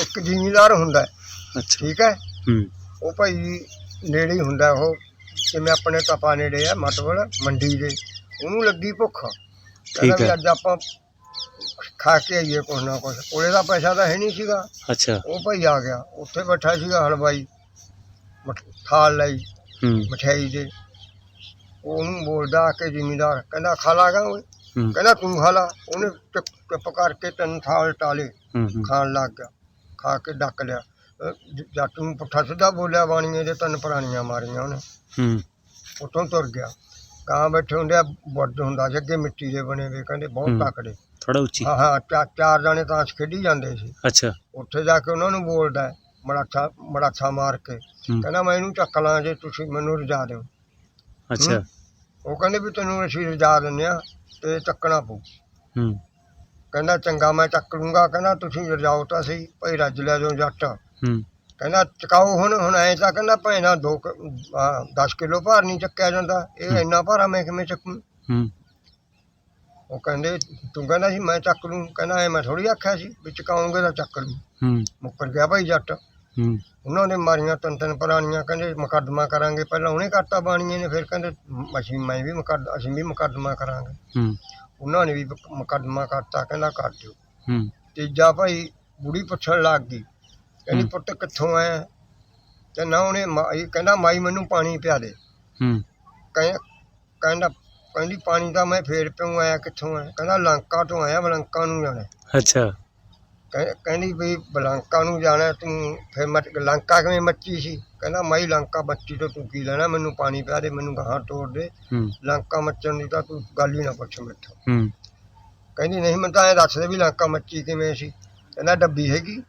ਇੱਕ ਜ਼ਿਮੀਦਾਰ ਹੁੰਦਾ ਹੈ, ਅੱਛਾ। ਠੀਕ ਹੈ? ਹੂੰ। ਉਹ ਭਾਈ ਨੇੜੇ ਹੀ ਹੁੰਦਾ ਉਹ। ਜਿਵੇਂ ਆਪਣੇ ਤਪਾ ਨੇੜੇ ਆ ਮਤਵਲ ਮੰਡੀ ਦੇ। ਉਹਨੂੰ ਲੱਗੀ ਭੁੱਖ। ਕਹਿੰਦਾ ਠੀਕ ਵੀ ਹੈ। ਅੱਜ ਆਪਾਂ ਖਾ ਕੇ ਆਈਏ ਕੁਛ ਨਾ ਕੁਛ। ਕੋਲੇ ਦਾ ਪੈਸਾ ਤਾਂ ਹੈ ਨਹੀਂ ਸੀਗਾ। ਅੱਛਾ। ਉਹ ਭਾਈ ਆ ਗਿਆ। ਉੱਥੇ ਬੈਠਾ ਸੀਗਾ ਹਲਵਾਈ। ਮਠ- ਥਾਲ ਲਈ। ਹੂੰ। ਮਠਿਆਈ ਦੇ। ਉਹਨੂੰ ਬੋਲਦਾ ਕੇ ਜ਼ਿਮੀਦਾਰ ਕਹਿੰਦਾ ਖਾ ਲਾਗਾ ਓਏ। ਹੂੰ। ਕਹਿੰਦਾ ਤੂੰ ਖਾ ਲਾ। ਉਹਨੇ ਚੁੱਪ ਚੁੱਪ ਕਰਕੇ ਤਿੰਨ ਥਾਲ ਟਾਲੇ ਹੂੰ ਹੂੰ, ਖਾਣ ਲੱਗ ਗਿਆ। ਖਾ ਕੇ ਡੱਕ ਲਿਆ। ਅਹ ਜ- ਜੱਟ ਨੂੰ ਪੁੱਠਾ ਸਿੱਧਾ ਬੋਲਿਆ ਬਾਣੀਏ ਦੇ ਤਿੰਨ ਪੁਰਾਣੀਆਂ ਮਾਰੀਆਂ ਉਹਨੇ। ਹੂੰ। ਉੱਥੋਂ ਤੁਰ ਗਿਆ। ਕਾਂ ਬੈਠੇ ਹੁੰਦੇ ਆ ਬੁੱਢ ਹੁੰਦਾ ਸੀ ਅੱਗੇ ਮਿੱਟੀ ਦੇ ਬਣੇ ਵੇ ਕਹਿੰਦੇ ਹੂੰ। ਬਹੁਤ ਤਕੜੇ। ਥੋੜਾ ਉੱਚੀ। ਹਾਂ ਹਾਂ ਚਾ- ਚਾਰ ਜਾਣੇ ਤਾਂ ਖੇਡੀ ਜਾਂਦੇ ਸੀ। ਅੱਛਾ। ਉੱਥੇ ਜਾ ਕੇ ਉਹਨਾਂ ਨੂੰ ਬੋਲਦਾ ਹੈ, ਮੜਾਠਾ ਮੜਾਠਾ ਮਾਰ ਕੇ। ਹੂੰ। ਕਹਿੰਦਾ ਮੈਂ ਇਹਨੂੰ ਚੱਕ ਲਾਂ ਜੇ ਤੁਸੀਂ ਮੈਨੂੰ ਰਜਾ ਦਿਓ। ਅੱਛਾ। ਉਹ ਕਹਿੰਦੇ ਵੀ ਤੈਨੂੰ ਅਸੀਂ ਰਜਾ ਦਿੰਦੇ ਆ ਤੇ ਚੱਕਣਾ ਪਊ। ਹੂੰ। ਕਹਿੰਦਾ ਚੰਗਾ ਮੈਂ ਚੱਕ ਲੂੰਗਾ। ਕਹਿੰਦਾ ਤੁਸੀਂ ਰਜਾਓ ਤਾਂ ਸਹੀ ਭਾਈ ਰੱਜ ਲਿਆ ਜੋ ਜੱਟ। ਹੂੰ। ਕਹਿੰਦਾ ਚਕਾਓ ਹੁਣ ਹੁਣ ਐ ਤਾਂ ਕਹਿੰਦਾ ਭੈਣਾ ਦੋ 10 ਕਿਲੋ ਭਾਰ ਨਹੀਂ ਚੱਕਿਆ ਜਾਂਦਾ। ਇਹ ਇੰਨਾ ਭਾਰਾ ਮੈਂ ਕਿਵੇਂ ਚੱਕੂ? ਹੂੰ। ਉਹ ਕਹਿੰਦੇ ਤੂੰ ਕਹਿੰਦਾ ਸੀ ਮੈਂ ਚੱਕ ਲੂੰ। ਕਹਿੰਦਾ ਐ ਮੈਂ ਥੋੜੀ ਆਖਿਆ ਸੀ ਵੀ ਚਕਾਉਂਗੇ ਤਾਂ ਚੱਕ ਲੂੰ। ਹੂੰ। ਮੁੱਕਰ ਗਿਆ ਭਾਈ ਜੱਟ। ਹੂੰ। ਉਹਨਾਂ ਨੇ ਮਾਰੀਆਂ ਤਿੰਨ ਤਿੰਨ ਪੁਰਾਣੀਆਂ ਕਹਿੰਦੇ ਮੁਕੱਦਮਾ ਕਰਾਂਗੇ ਪਹਿਲਾਂ ਉਹਨੇ ਕਰਤਾ ਬਾਣੀਏ ਨੇ ਫਿਰ ਕਹਿੰਦੇ ਅਸੀਂ ਮੈਂ ਵੀ ਮੁਕੱਦ ਅਸੀਂ ਵੀ ਮੁਕੱਦਮਾ ਕਰਾਂਗੇ। ਹੂੰ। ਉਹਨਾਂ ਨੇ ਵੀ ਮੁਕ- ਮੁਕੱਦਮਾ ਕਰਤਾ ਕਹਿੰਦਾ ਕਰ ਦਿਓ। ਹੂੰ। ਤੀਜਾ ਭਾਈ ਬੁੜੀ ਪੁੱਛਣ ਲੱਗ ਗਈ ਕਹਿੰਦੀ। ਪੁੱਤ ਕਿੱਥੋਂ ਆਇਆ ਤੇ ਨਾ ਉਹਨੇ ਮਾਈ ਕਹਿੰਦਾ ਮਾਈ ਮੈਨੂੰ ਪਾਣੀ ਪਿਆ ਦੇ। ਹੂੰ। ਕਹਿ- ਕਹਿੰਦਾ ਕਹਿੰਦੀ ਪਾਣੀ ਤਾਂ ਮੈਂ ਫੇਰ ਪਿਉ ਆਇਆ ਕਿੱਥੋਂ ਆਇਆ? ਕਹਿੰਦਾ ਲੰਕਾ ਤੋਂ ਆਇਆ ਬਲੰਕਾ ਨੂੰ ਜਾਣਾ। ਅੱਛਾ। ਕਹਿ- ਕਹਿੰਦੀ ਵੀ ਬਲੰਕਾ ਨੂੰ ਜਾਣਾ ਤੂੰ ਫਿਰ ਮੱਚ ਲੰਕਾ ਕਿਵੇਂ ਮੱਚੀ ਸੀ? ਕਹਿੰਦਾ ਮਾਈ ਲੰਕਾ ਮੱਚੀ ਤੋਂ ਤੂੰ ਕੀ ਲੈਣਾ? ਮੈਨੂੰ ਪਾਣੀ ਪਿਆ ਦੇ ਮੈਨੂੰ ਗਾਹਾਂ ਤੋੜ ਦੇ। ਹੂੰ। ਲੰਕਾ ਮੱਚਣ ਦੀ ਤਾਂ ਤੂੰ ਗੱਲ ਹੀ ਨਾ ਪੁੱਛ ਮੈਥੋਂ। ਹੂੰ। ਕਹਿੰਦੀ ਨਹੀਂ ਮੈਂ ਤਾਂ ਇਹ ਦੱਸ ਦੇ ਵੀ ਲੰਕਾ ਮੱਚੀ ਕਿਵੇਂ ਸੀ। ਕਹਿੰਦਾ ਡੱਬੀ ਹੈਗੀ।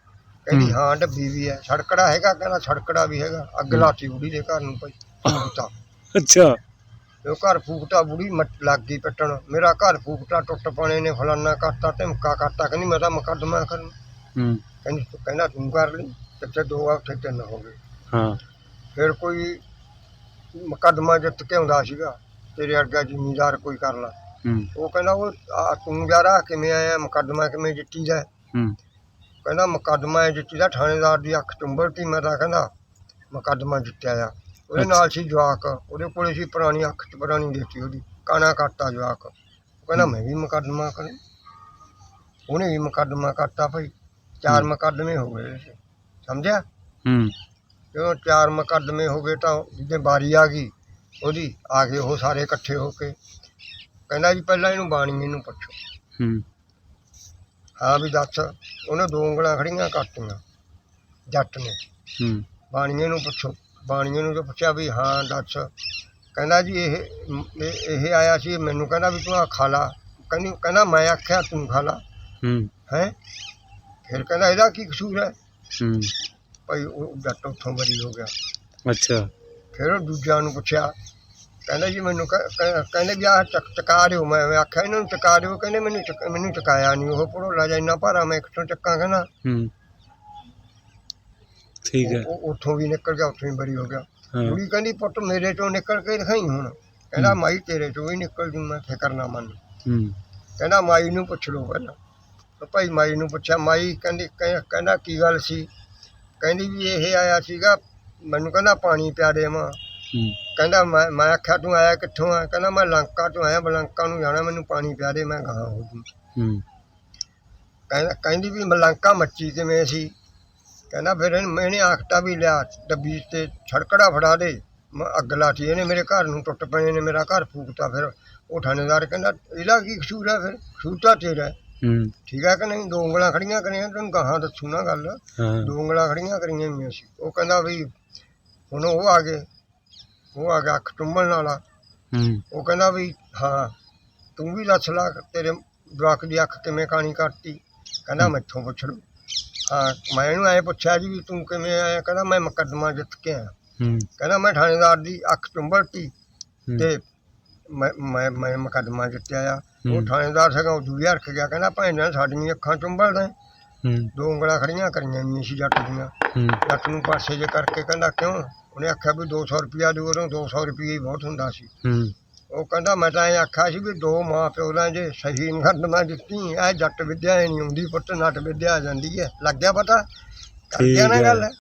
ਕਹਿੰਦੀ ਹੂੰ। ਡੱਬੀ ਵੀ ਹੈ। ਛੜਕੜਾ ਹੈਗਾ ਕਹਿੰਦਾ ਛੜਕੜਾ ਵੀ ਹੈਗਾ। ਅੱਗ। ਲਾਤੀ ਬੁੜੀ ਦੇ ਘਰ ਨੂੰ ਭਾਈ। ਫੂਕਤਾ ਅੱਛਾ। ਉਹ ਘਰ ਫੂਕਤਾ ਬੁੜੀ ਲੱਗ ਗਈ ਪੱਟਣ ਮੇਰਾ ਘਰ ਫੂਕਤਾ ਟੁੱਟ ਪਾਣੇ ਨੇ ਫਲਾਨਾ ਕਰਤਾ ਧਮਕਾ ਕਰਤਾ ਕਹਿੰਦੀ ਮੈਂ ਤਾਂ ਮੁਕੱਦਮਾ ਕਰਨ। ਹੂੰ। ਕਹਿੰਦੀ ਤੂੰ ਕਹਿੰਦਾ ਤੂੰ ਕਰ ਲਈ ਤੇ ਦੋ ਆ ਉੱਥੇ ਤਿੰਨ ਹੋ ਗਏ। ਹਾਂ। ਫਿਰ ਕੋਈ ਮੁਕੱਦਮਾ ਜਿੱਤ ਕੇ ਆਉਂਦਾ ਸੀਗਾ ਤੇਰੇ ਵਰਗਾ ਜ਼ਿਮੀਦਾਰ ਕੋਈ ਕਰ ਲਾ। ਉਹ ਕਹਿੰਦਾ ਉਹ ਤੂੰ ਯਾਰਾ ਕਿਵੇਂ ਆਇਆ ਮੁਕੱਦਮਾ ਕਿਵੇਂ ਜਿੱਤੀ ਦਾ ਹੂੰ। ਕਹਿੰਦਾ ਮੁਕੱਦਮਾ ਜਿੱਤੀ ਦਾ ਥਾਣੇਦਾਰ ਦੀ ਅੱਖ ਚੁੰਬੜਤੀ ਮੈਂ ਤਾਂ ਕਹਿੰਦਾ ਮੁਕੱਦਮਾ ਜਿੱਤਿਆ ਆ। ਉਹਦੇ ਨਾਲ ਸੀ ਜਵਾਕ ਉਹਦੇ ਕੋਲੇ ਸੀ ਪੁਰਾਣੀ ਅੱਖ ਚ ਪੁਰਾਣੀ ਦੇਤੀ ਉਹਦੀ ਕਾਣਾ ਕਰਤਾ ਜਵਾਕ। ਉਹ ਕਹਿੰਦਾ ਮੈਂ ਵੀ ਮੁਕੱਦਮਾ ਕਰਾਂ। ਉਹਨੇ ਵੀ ਮੁਕੱਦਮਾ ਕਰਤਾ ਭਾਈ ਚਾਰ। ਮੁਕੱਦਮੇ ਹੋ ਗਏ ਸੀ। ਸਮਝਿਆ? ਹੂੰ। ਜਦੋਂ ਚਾਰ ਮੁਕੱਦਮੇ ਹੋ ਗਏ ਤਾਂ ਜਿੱਦੇ ਬਾਰੀ ਆ ਗਈ ਉਹਦੀ ਆ ਗਏ ਉਹ ਸਾਰੇ ਇਕੱਠੇ ਹੋ ਕੇ ਕਹਿੰਦਾ ਜੀ ਪਹਿਲਾਂ ਇਹਨੂੰ ਬਾਣੀਏ ਨੂੰ ਪੁੱਛੋ। ਹੂੰ। ਹਾਂ ਵੀ ਦੱਸ ਉਹਨੇ ਦੋ ਉਂਗਲਾਂ ਖੜੀਆਂ ਕਰਤੀਆਂ ਜੱਟ ਨੇ। ਹੂੰ। ਬਾਣੀਏ ਨੂੰ ਪੁੱਛੋ। ਬਾਣੀਏ ਨੂੰ ਪੁੱਛਿਆ ਵੀ ਹਾਂ ਦੱਸ। ਕਹਿੰਦਾ ਜੀ ਇਹ ਇਹ ਇਹ ਆਇਆ ਸੀ ਮੈਨੂੰ ਕਹਿੰਦਾ ਵੀ ਤੂੰ ਆ ਖਾ ਲਾ। ਕਹਿੰਦੀ ਕਹਿੰਦਾ ਮੈਂ ਆਖਿਆ ਤੂੰ ਖਾ ਲਾ। ਹੂੰ। ਹੈ? ਫਿਰ ਕਹਿੰਦਾ ਇਹਦਾ ਕੀ ਕਸੂਰ ਹੈ? ਹੂੰ। ਭਾਈ ਉਹ ਜੱਟ ਉੱਥੋਂ ਬਰੀ ਹੋ ਗਿਆ। ਅੱਛਾ। ਫਿਰ ਉਹ ਦੂਜਿਆਂ ਨੂੰ ਪੁੱਛਿਆ ਕਹਿੰਦਾ ਜੀ ਮੈਨੂੰ ਕਹਿ- ਕਹਿੰਦੇ ਵੀ ਆਹ ਚੱਕ ਚਕਾ ਦਿਓ। ਮੈਂ ਮੈਂ ਆਖਿਆ ਇਹਨਾਂ ਨੂੰ ਚਕਾ ਦਿਓ। ਕਹਿੰਦੇ ਮੈਨੂੰ ਚੁਕ- ਮੈਨੂੰ ਚਕਾਇਆ ਨਹੀਂ। ਉਹ ਭੜੋਲਾ ਜਾ ਇੰਨਾ ਭਾਰਾ ਮੈਂ ਕਿੱਥੋਂ ਚੱਕਾਂ ਕਹਿੰਦਾ। ਹੂੰ। ਠੀਕ ਹੈ। ਉਹ- ਉੱਥੋਂ ਵੀ ਨਿਕਲ ਗਿਆ ਉੱਥੋਂ ਹੀ ਬਰੀ ਹੋ ਗਿਆ। ਹਾਂ। ਕੁੜੀ ਕਹਿੰਦੀ ਪੁੱਤ ਮੇਰੇ ਚੋਂ ਨਿਕਲ ਕੇ ਦਿਖਾਈ ਹੁਣ। ਕਹਿੰਦਾ ਹੂੰ। ਮਾਈ ਤੇਰੇ ਚੋਂ ਵੀ ਨਿਕਲ ਜੂ ਮੈਂ ਫਿਕਰ ਨਾ ਮੰਨ ਹੂੰ। ਕਹਿੰਦਾ ਮਾਈ ਨੂੰ ਪੁੱਛ ਲਓ ਪਹਿਲਾਂ। ਤਾਂ ਭਾਈ ਮਾਈ ਨੂੰ ਪੁੱਛਿਆ ਮਾਈ ਕਹਿੰਦੀ ਕਹਿ- ਕਹਿੰਦਾ ਕੀ ਗੱਲ ਸੀ? ਕਹਿੰਦੀ ਵੀ ਇਹ ਆਇਆ ਸੀਗਾ ਮੈਨੂੰ ਕਹਿੰਦਾ ਪਾਣੀ ਪਿਆ ਦੇਵਾਂ ਹੂੰ। ਕਹਿੰਦਾ ਮੈਂ ਮੈਂ ਆਖਿਆ ਤੂੰ ਆਇਆ ਕਿੱਥੋਂ ਆ? ਕਹਿੰਦਾ ਮੈਂ ਲੰਕਾ ਤੋਂ ਆਇਆ ਬਲੰਕਾ ਨੂੰ ਜਾਣਾ ਮੈਨੂੰ ਪਾਣੀ ਪਿਆ ਦੇ ਮੈਂ ਗਾਹਾਂ ਹੋ ਜੂ। ਹੂੰ। ਕਹਿੰਦਾ ਕਹਿੰਦੀ ਵੀ ਮਲੰਕਾ ਮੱਚੀ ਕਿਵੇਂ ਸੀ? ਕਹਿੰਦਾ ਫਿਰ ਇਹਨੂੰ- ਮੈਨੇ ਆਖਤਾ ਵੀ ਲਿਆ ਡੱਬੀ ਤੇ ਛੜਕੜਾ ਫੜਾ ਦੇ। ਮੈਂ ਅੱਗ ਲਾਤੀ ਇਹਨੇ ਮੇਰੇ ਘਰ ਨੂੰ ਟੁੱਟ ਪਏ ਨੇ ਮੇਰਾ ਘਰ ਫੂਕਤਾ ਫਿਰ। ਉਹ ਥਾਣੇਦਾਰ ਕਹਿੰਦਾ ਇਹਦਾ ਕੀ ਕਸੂਰ ਹੈ ਫਿਰ? ਕਸੂਰ ਤਾਂ ਤੇਰਾ ਹੈ। ਹੂੰ। ਠੀਕ ਹੈ ਕਿ ਨਹੀਂ? ਦੋ ਉਂਗਲਾਂ ਖੜੀਆਂ ਕਰੀਆਂ ਤੈਨੂੰ ਗਾਹਾਂ ਦੱਸੂ ਨਾ ਗੱਲ। ਹਾਂ। ਦੋ ਉਂਗਲਾਂ ਖੜੀਆਂ ਕਰੀਆਂ ਹੋਈਆਂ ਸੀ। ਉਹ ਕਹਿੰਦਾ ਵੀ ਹੁਣ ਉਹ ਆ ਗਏ। ਉਹ ਆ ਗਿਆ ਅੱਖ ਟੁੰਬਣ ਵਾਲਾ। ਹੂੰ। ਉਹ ਕਹਿੰਦਾ ਵੀ ਹਾਂ ਤੂੰ ਵੀ ਦੱਸ ਲਾ ਤੇਰੇ ਜਵਾਕ ਦੀ ਅੱਖ ਕਿਵੇਂ ਕਾਣੀ ਕਰਤੀ ਕਹਿੰਦਾ ਮੈਥੋਂ ਪੁੱਛ ਲਓ ਹਾਂ ਮੈਂ ਇਹਨੂੰ ਐ ਪੁੱਛਿਆ ਜੀ ਵੀ ਤੂੰ ਕਿਵੇਂ ਆਇਆ? ਕਹਿੰਦਾ ਮੈਂ ਮੁਕੱਦਮਾ ਜਿੱਤ ਕੇ ਆਇਆ। ਹੂੰ। ਕਹਿੰਦਾ ਮੈਂ ਥਾਣੇਦਾਰ ਦੀ ਅੱਖ ਚੁੰਬੜਤੀ। ਤੇ ਮੈਂ ਮੈਂ ਮੈਂ ਮੁਕੱਦਮਾ ਜਿੱਤਿਆ ਆ। ਉਹ। ਥਾਣੇਦਾਰ ਸੀਗਾ ਉਹ ਦੂਜਾ ਰੱਖ ਗਿਆ। ਕਹਿੰਦਾ ਭੈਣਾਂ ਸਾਡੀਆਂ ਅੱਖਾਂ ਚੁੰਬੜਦਾ। ਦੋ ਉਂਗਲਾਂ ਖੜੀਆਂ ਕਰੀਆਂ ਨਹੀਂ ਸੀ ਜੱਟ ਦੀਆਂ। ਜੱਟ ਨੂੰ ਪਾਸੇ ਜੇ ਕਰਕੇ ਕਹਿੰਦਾ ਕਿਉਂ? ਉਹਨੇ ਆਖਿਆ ਵੀ 200 ਰੁਪਿਆ ਦਿਓ ਉਦੋਂ 200 ਰੁਪਏ ਹੀ ਬਹੁਤ ਹੁੰਦਾ ਸੀ। ਉਹ ਕਹਿੰਦਾ ਮੈਂ ਤਾਂ ਇਹ ਆਖਿਆ ਸੀ ਵੀ ਦੋ ਮਾਂ ਪਿਓ ਦਾ ਜੇ ਸਹੀ ਖੰਡਮਾ ਦਿੱਤੀ ਐ ਜੱਟ ਵਿਦਿਆ ਨਹੀਂ ਹੁੰਦੀ ਪੁੱਤ ਨੱਟ ਵਿਦਿਆ ਆ ਜਾਂਦੀ ਹੈ। ਲੱਗ ਗਿਆ ਪਤਾ? ਕਰ ਗਿਆ ਨਾ ਠੀਕ ਹੈ। ਗੱਲ?